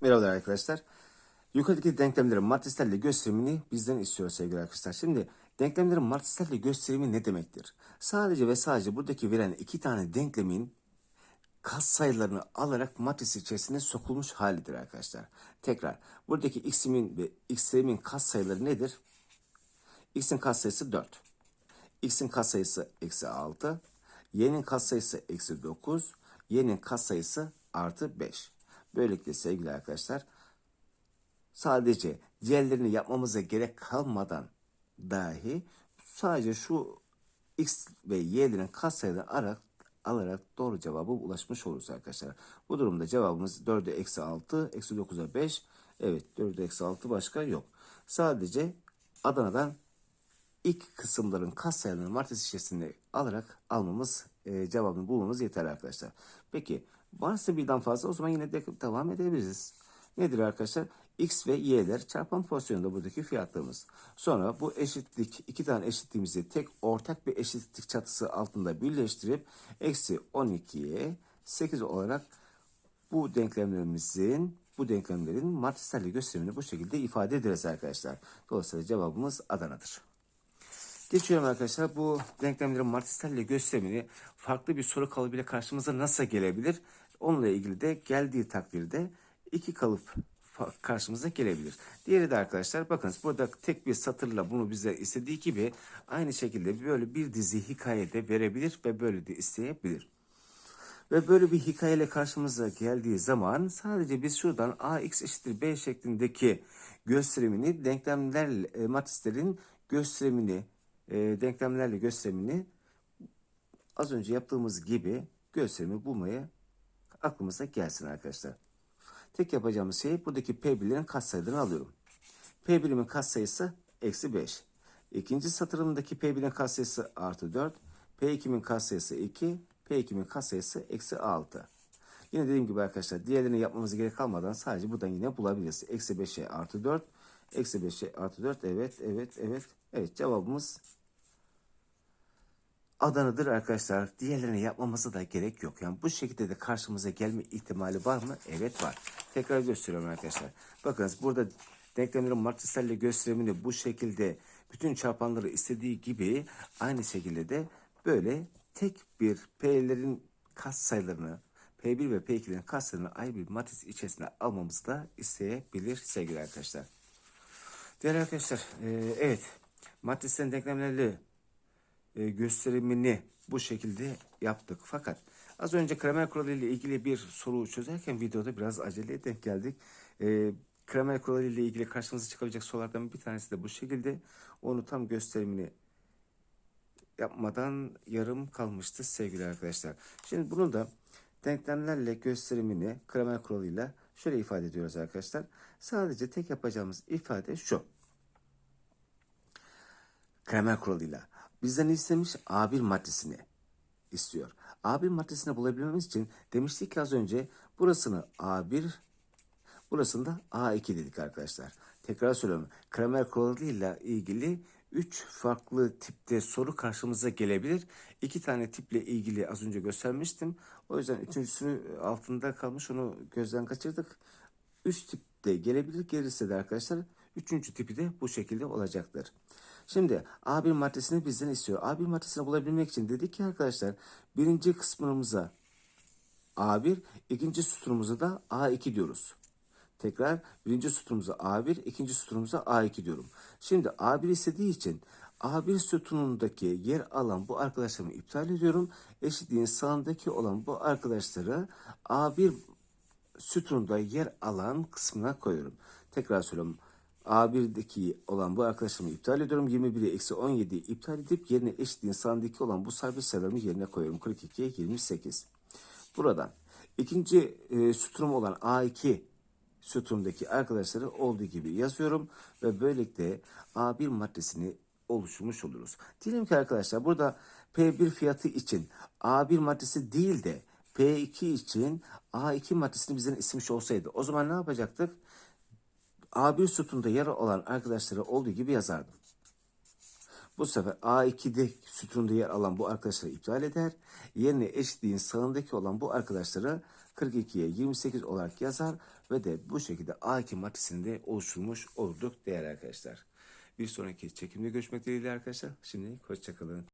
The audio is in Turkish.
Merhabalar arkadaşlar. Yukarıdaki denklemlerin matrislerle gösterimini bizden istiyor sevgili arkadaşlar. Şimdi denklemlerin matrislerle gösterimi ne demektir? Sadece ve sadece buradaki verilen iki tane denklemin kas sayılarını alarak matris içerisine sokulmuş halidir arkadaşlar. Tekrar buradaki x'imin ve x'imin kas sayıları nedir? x'in kas sayısı 4. x'in kas sayısı eksi 6. y'nin kas sayısı eksi 9. y'nin kas sayısı artı 5. Böylelikle sevgili arkadaşlar sadece diğerlerini yapmamıza gerek kalmadan dahi sadece şu x ve y'lerin katsayılarını alarak, alarak doğru cevaba ulaşmış oluruz arkadaşlar. Bu durumda cevabımız 4'e eksi 6, eksi 9'a 5. Evet 4'e eksi 6 başka yok. Sadece Adana'dan ilk kısımların katsayılarını matris içerisinde alarak almamız, e, cevabını bulmamız yeterli arkadaşlar. Peki varsa birden fazla o zaman yine de devam edebiliriz. Nedir arkadaşlar? X ve Y'ler çarpan pozisyonunda buradaki fiyatlarımız. Sonra bu eşitlik, iki tane eşitliğimizi tek ortak bir eşitlik çatısı altında birleştirip eksi 12'ye 8 olarak bu denklemlerimizin bu denklemlerin matrislerle gösterimini bu şekilde ifade ederiz arkadaşlar. Dolayısıyla cevabımız Adana'dır. Geçiyorum arkadaşlar. Bu denklemlerin matrislerle gösterimini farklı bir soru kalıbıyla karşımıza nasıl gelebilir? Onunla ilgili de geldiği takdirde iki kalıp karşımıza gelebilir. Diğeri de arkadaşlar bakınız burada tek bir satırla bunu bize istediği gibi aynı şekilde böyle bir dizi hikayede verebilir ve böyle de isteyebilir. Ve böyle bir hikayeyle karşımıza geldiği zaman sadece biz şuradan ax eşittir b şeklindeki gösterimini denklemler e, matrislerin gösterimini e, denklemlerle gösterimini az önce yaptığımız gibi gösterimi bulmaya aklımıza gelsin arkadaşlar. Tek yapacağımız şey buradaki P birlerin katsayılarını alıyorum. P birimin katsayısı eksi 5. İkinci satırımdaki P birimin katsayısı artı 4. P2'min katsayısı 2. P2'min katsayısı eksi 6. Yine dediğim gibi arkadaşlar diğerlerini yapmamız gerek kalmadan sadece buradan yine bulabiliriz. Eksi 5'e artı 4. Eksi 5'e artı 4. Evet, evet, evet. Evet cevabımız Adana'dır arkadaşlar. Diğerlerini yapmamıza da gerek yok. Yani bu şekilde de karşımıza gelme ihtimali var mı? Evet var. Tekrar gösteriyorum arkadaşlar. Bakınız burada denklemlerin matrislerle gösterimini bu şekilde bütün çarpanları istediği gibi aynı şekilde de böyle tek bir P'lerin kas sayılarını P1 ve P2'lerin kas sayılarını ayrı bir matris içerisine almamızı da isteyebilir sevgili arkadaşlar. Değerli arkadaşlar, e, evet matrislerin denklemlerle gösterimini bu şekilde yaptık. Fakat az önce Kramer kuralı ile ilgili bir soru çözerken videoda biraz aceleye denk geldik. E, Kramer kuralı ile ilgili karşımıza çıkabilecek sorulardan bir tanesi de bu şekilde. Onu tam gösterimini yapmadan yarım kalmıştı sevgili arkadaşlar. Şimdi bunu da denklemlerle gösterimini Kramer kuralıyla şöyle ifade ediyoruz arkadaşlar. Sadece tek yapacağımız ifade şu. Kramer kuralıyla bizden istemiş A1 maddesini istiyor. A1 maddesini bulabilmemiz için demiştik ki az önce burasını A1 burasını da A2 dedik arkadaşlar. Tekrar söylüyorum. Kramer kuralıyla ilgili 3 farklı tipte soru karşımıza gelebilir. 2 tane tiple ilgili az önce göstermiştim. O yüzden üçüncüsünü altında kalmış onu gözden kaçırdık. 3 tipte gelebilir. Gelirse de arkadaşlar üçüncü tipi de bu şekilde olacaktır. Şimdi A1 maddesini bizden istiyor. A1 maddesini bulabilmek için dedik ki arkadaşlar birinci kısmımıza A1, ikinci sütunumuza da A2 diyoruz. Tekrar birinci sütunumuza A1, ikinci sütunumuza A2 diyorum. Şimdi A1 istediği için A1 sütunundaki yer alan bu arkadaşlarımı iptal ediyorum. Eşitliğin sağındaki olan bu arkadaşları A1 sütununda yer alan kısmına koyuyorum. Tekrar söylüyorum. A1'deki olan bu arkadaşımı iptal ediyorum. 21'i eksi 17'yi iptal edip yerine eşitliğin sağındaki olan bu sabit sayılarımı yerine koyuyorum. 42'ye 28. Buradan ikinci e, sütunum olan A2 sütundaki arkadaşları olduğu gibi yazıyorum ve böylelikle A1 maddesini oluşturmuş oluruz. Diyelim ki arkadaşlar burada P1 fiyatı için A1 maddesi değil de P2 için A2 maddesini bizden istemiş olsaydı o zaman ne yapacaktık? A1 sütunda yer olan arkadaşları olduğu gibi yazardım. Bu sefer A2'de sütunda yer alan bu arkadaşları iptal eder. Yerine eşitliğin sağındaki olan bu arkadaşları 42'ye 28 olarak yazar. ve de bu şekilde A2 matrisini de oluşturmuş olduk değerli arkadaşlar. Bir sonraki çekimde görüşmek dileğiyle arkadaşlar. Şimdilik hoşçakalın.